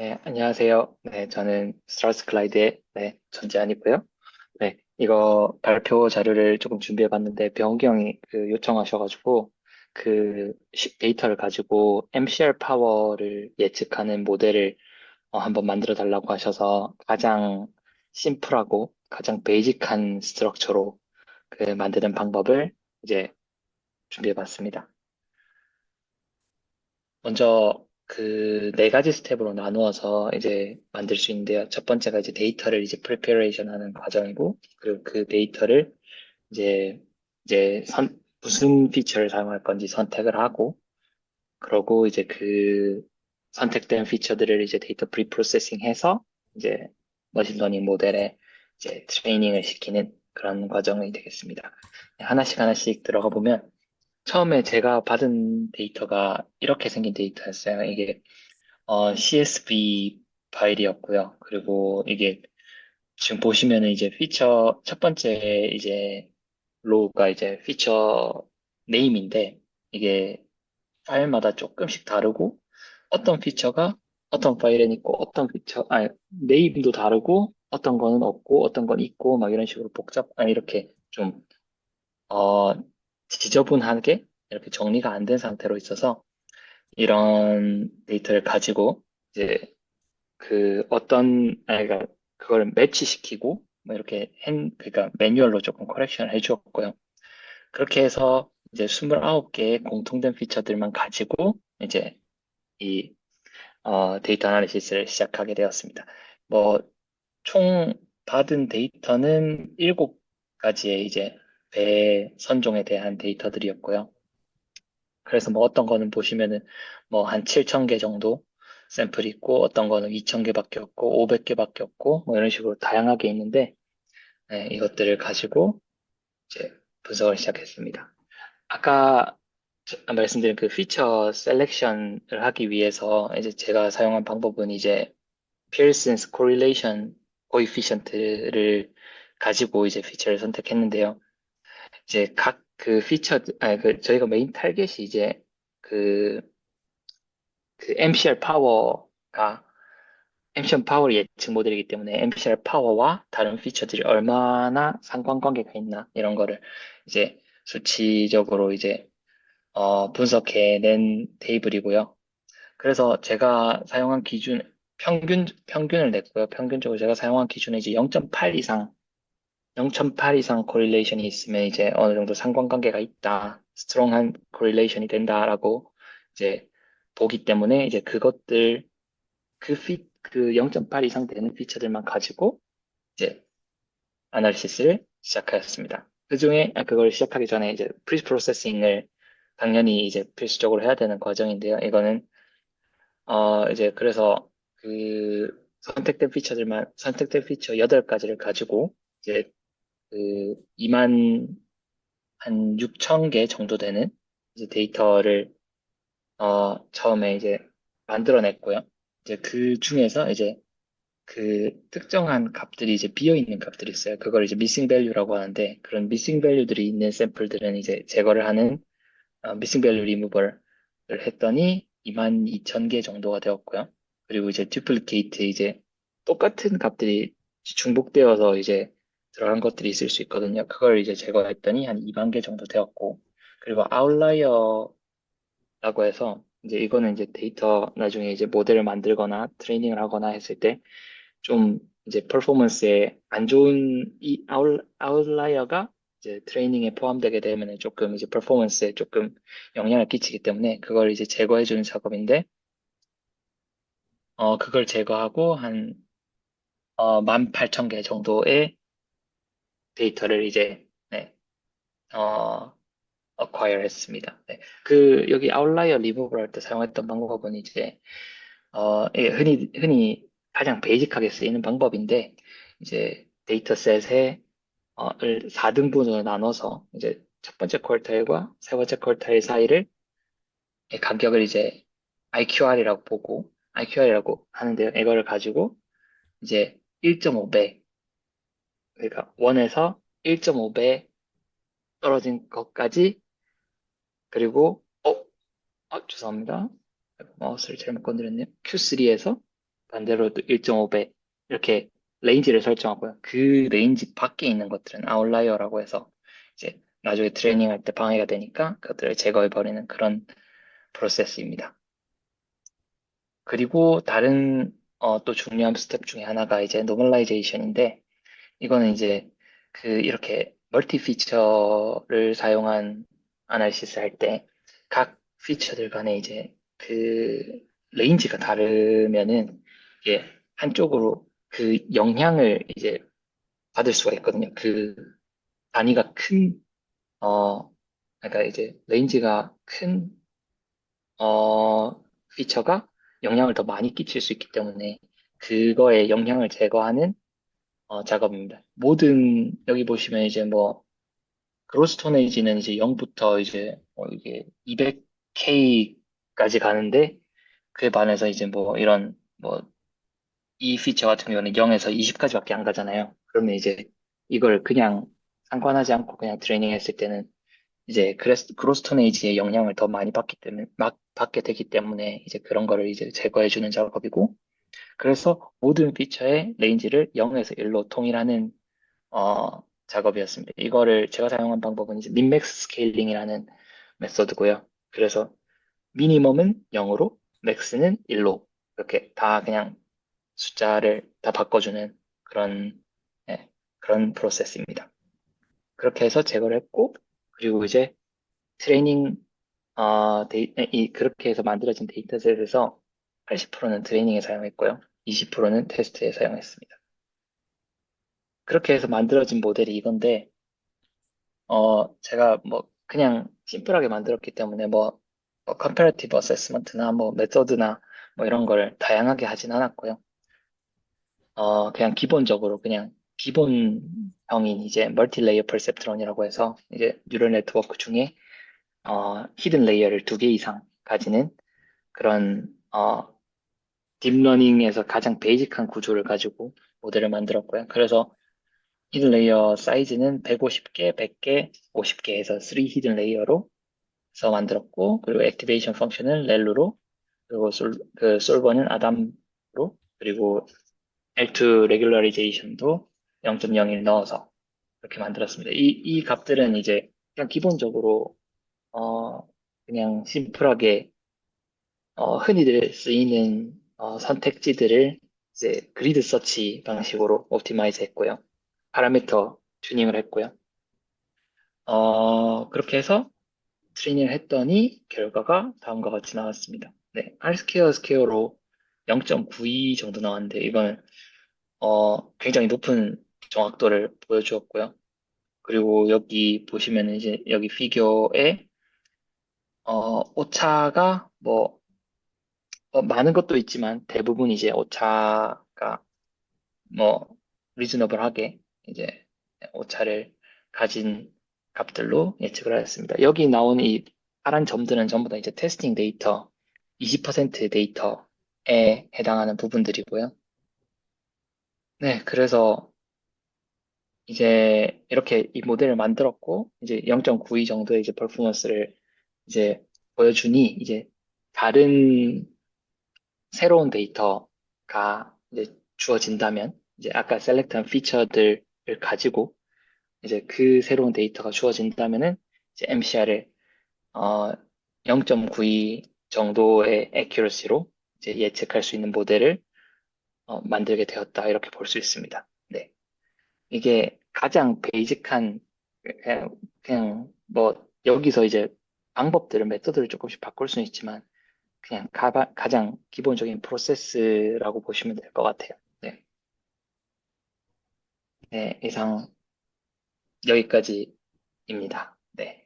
네, 안녕하세요. 네, 저는 스트라우스 클라이드의 네, 전재환이고요. 네, 이거 발표 자료를 조금 준비해 봤는데 병욱이 형이 그 요청하셔가지고 그 시- 데이터를 가지고 MCR 파워를 예측하는 모델을 어, 한번 만들어 달라고 하셔서 가장 심플하고 가장 베이직한 스트럭처로 그 만드는 방법을 이제 준비해 봤습니다. 먼저 그 네 가지 스텝으로 나누어서 이제 만들 수 있는데요. 첫 번째가 이제 데이터를 이제 프리퍼레이션 하는 과정이고, 그리고 그 데이터를 이제 이제 선, 무슨 피처를 사용할 건지 선택을 하고, 그러고 이제 그 선택된 피처들을 이제 데이터 프리프로세싱 해서 이제 머신러닝 모델에 이제 트레이닝을 시키는 그런 과정이 되겠습니다. 하나씩 하나씩 들어가 보면 처음에 제가 받은 데이터가 이렇게 생긴 데이터였어요. 이게 어, CSV 파일이었고요. 그리고 이게 지금 보시면은 이제 피처 첫 번째 이제 로우가 이제 피처 네임인데 이게 파일마다 조금씩 다르고 어떤 피처가 어떤 파일에 있고 어떤 피처 아니 네임도 다르고 어떤 거는 없고 어떤 건 있고 막 이런 식으로 복잡 아니 이렇게 좀 어, 지저분하게 이렇게 정리가 안 된 상태로 있어서 이런 데이터를 가지고 이제 그 어떤 아니 그러니까 그걸 매치시키고 뭐 이렇게 한 그러니까 매뉴얼로 조금 커렉션을 해주었고요. 그렇게 해서 이제 29개의 공통된 피처들만 가지고 이제 이 어, 데이터 아나리시스를 시작하게 되었습니다. 뭐 총 받은 데이터는 7가지의 이제 배 선종에 대한 데이터들이었고요. 그래서 뭐 어떤 거는 보시면은 뭐 한 7천 개 정도 샘플이 있고 어떤 거는 2천 개밖에 없고 500개밖에 없고 뭐 이런 식으로 다양하게 있는데 네, 이것들을 가지고 이제 분석을 시작했습니다. 아까 저- 말씀드린 그 피처 셀렉션을 하기 위해서 이제 제가 사용한 방법은 이제 Pearson's Correlation Coefficient를 가지고 이제 피처를 선택했는데요. 이제 각 그 피처, 아니 그 저희가 메인 타겟이 이제 그, 그 MCR 파워가 MCR 파워 예측 모델이기 때문에 MCR 파워와 다른 피처들이 얼마나 상관관계가 있나 이런 거를 이제 수치적으로 이제 어, 분석해낸 테이블이고요. 그래서 제가 사용한 기준 평균 평균을 냈고요. 평균적으로 제가 사용한 기준은 이제 0.8 이상 0.8 이상 코릴레이션이 있으면 이제 어느 정도 상관관계가 있다, 스트롱한 코릴레이션이 된다라고 이제 보기 때문에 이제 그것들 그 피, 그 0.8 이상 되는 피처들만 가지고 이제 아날리시스를 시작하였습니다. 그 중에 아, 그걸 시작하기 전에 이제 프리 프로세싱을 당연히 이제 필수적으로 해야 되는 과정인데요. 이거는 어 이제 그래서 그 선택된 피처들만 선택된 피처 8가지를 가지고 이제 그 2만 한 6천 개 정도 되는 이제 데이터를 어 처음에 이제 만들어냈고요. 이제 그 중에서 이제 그 특정한 값들이 이제 비어 있는 값들이 있어요. 그걸 이제 미싱 밸류라고 하는데 그런 미싱 밸류들이 있는 샘플들은 이제 제거를 하는 어, 미싱 밸류 리무벌을 했더니 22,000개 정도가 되었고요. 그리고 이제 듀플리케이트 이제 똑같은 값들이 중복되어서 이제 들어간 것들이 있을 수 있거든요. 그걸 이제 제거했더니 한 2만 개 정도 되었고 그리고 아웃라이어라고 해서 이제 이거는 이제 데이터 나중에 이제 모델을 만들거나 트레이닝을 하거나 했을 때 좀 이제 퍼포먼스에 안 좋은 이 아웃, 아웃라이어가 이제 트레이닝에 포함되게 되면 조금 이제 퍼포먼스에 조금 영향을 끼치기 때문에 그걸 이제 제거해 주는 작업인데 어 그걸 제거하고 한 어, 18,000개 정도의 데이터를 이제 네, 어, acquire 했습니다. 네. 그 여기 아웃라이어 리무벌 할때 사용했던 방법은 이제 어, 예, 흔히 흔히 가장 베이직하게 쓰이는 방법인데 이제 데이터셋에 어, 을 4등분으로 나눠서 이제 첫 번째 쿼터일과 세 번째 쿼터일 사이를 예, 간격을 이제 IQR이라고 보고 IQR이라고 하는데요. 이거를 가지고 이제 1.5배 그러니까 1에서 1.5배 떨어진 것까지 그리고 어, 어 죄송합니다. 마우스를 잘못 건드렸네요. Q3에서 반대로 또 1.5배 이렇게 레인지를 설정하고요. 그 레인지 밖에 있는 것들은 아웃라이어라고 해서 이제 나중에 트레이닝할 때 방해가 되니까 그것들을 제거해버리는 그런 프로세스입니다. 그리고 다른 어, 또 중요한 스텝 중에 하나가 이제 노멀라이제이션인데 이거는 이제 그 이렇게 멀티 피처를 사용한 아날리시스 할 때 각 피처들 간에 이제 그 레인지가 다르면은 이게 한쪽으로 그 영향을 이제 받을 수가 있거든요. 그 단위가 큰, 어, 그러니까 이제 레인지가 큰, 어, 피처가 영향을 더 많이 끼칠 수 있기 때문에 그거에 영향을 제거하는 어, 작업입니다. 모든 여기 보시면 이제 뭐 그로스 토네이지는 이제 0부터 이제 어, 이게 200K까지 가는데 그에 반해서 이제 뭐 이런 뭐 이 피처 같은 경우는 0에서 20까지밖에 안 가잖아요. 그러면 이제 이걸 그냥 상관하지 않고 그냥 트레이닝 했을 때는 이제 그레스, 그로스 토네이지의 영향을 더 많이 받기 때문에 막 받게 되기 때문에 이제 그런 거를 이제 제거해 주는 작업이고 그래서 모든 피처의 레인지를 0에서 1로 통일하는 어, 작업이었습니다. 이거를 제가 사용한 방법은 이제 민맥스 스케일링이라는 메소드고요. 그래서 미니멈은 0으로, 맥스는 1로 이렇게 다 그냥 숫자를 다 바꿔주는 그런 예, 그런 프로세스입니다. 그렇게 해서 제거를 했고 그리고 이제 트레이닝 어, 데이, 이 그렇게 해서 만들어진 데이터셋에서 80%는 트레이닝에 사용했고요. 20%는 테스트에 사용했습니다. 그렇게 해서 만들어진 모델이 이건데, 어, 제가 뭐 그냥 심플하게 만들었기 때문에 뭐, 뭐 컴패러티브 어세스먼트나 뭐 메소드나 뭐 이런 걸 다양하게 하진 않았고요. 어, 그냥 기본적으로 그냥 기본형인 이제 멀티레이어 퍼셉트론이라고 해서 이제 뉴럴 네트워크 중에 어, 히든 레이어를 두 개 이상 가지는 그런 어, 딥러닝에서 가장 베이직한 구조를 가지고 모델을 만들었고요. 그래서 히든 레이어 사이즈는 150개, 100개, 50개 해서 3 히든 레이어로 서 만들었고 그리고 액티베이션 펑션은 렐루로 그리고 솔, 그 솔버는 아담으로 그리고 L2 레귤러리제이션도 0.01 넣어서 이렇게 만들었습니다. 이, 이 값들은 이제 그냥 기본적으로 어, 그냥 심플하게 어, 흔히들 쓰이는 어, 선택지들을 이제 그리드 서치 방식으로 옵티마이즈 했고요. 파라미터 튜닝을 했고요. 어, 그렇게 해서 트레이닝을 했더니 결과가 다음과 같이 나왔습니다. 네, R스퀘어 스퀘어로 0.92 정도 나왔는데 이건 어, 굉장히 높은 정확도를 보여주었고요. 그리고 여기 보시면 이제 여기 피규어에 어, 오차가 뭐 어, 많은 것도 있지만 대부분 이제 오차가 뭐 리즈너블하게 이제 오차를 가진 값들로 예측을 하였습니다. 여기 나온 이 파란 점들은 전부 다 이제 테스팅 데이터 20% 데이터에 해당하는 부분들이고요. 네, 그래서 이제 이렇게 이 모델을 만들었고 이제 0.92 정도의 이제 퍼포먼스를 이제 보여주니 이제 다른 새로운 데이터가 이제 주어진다면 이제 아까 셀렉트한 피처들을 가지고 이제 그 새로운 데이터가 주어진다면은 이제 MCR을 어 0.92 정도의 액큐러시로 이제 예측할 수 있는 모델을 어, 만들게 되었다 이렇게 볼 수 있습니다. 네, 이게 가장 베이직한 그냥, 그냥 뭐 여기서 이제 방법들을 메서드를 조금씩 바꿀 수는 있지만 그냥 가, 가장 기본적인 프로세스라고 보시면 될 것 같아요. 네. 네, 이상 여기까지입니다. 네.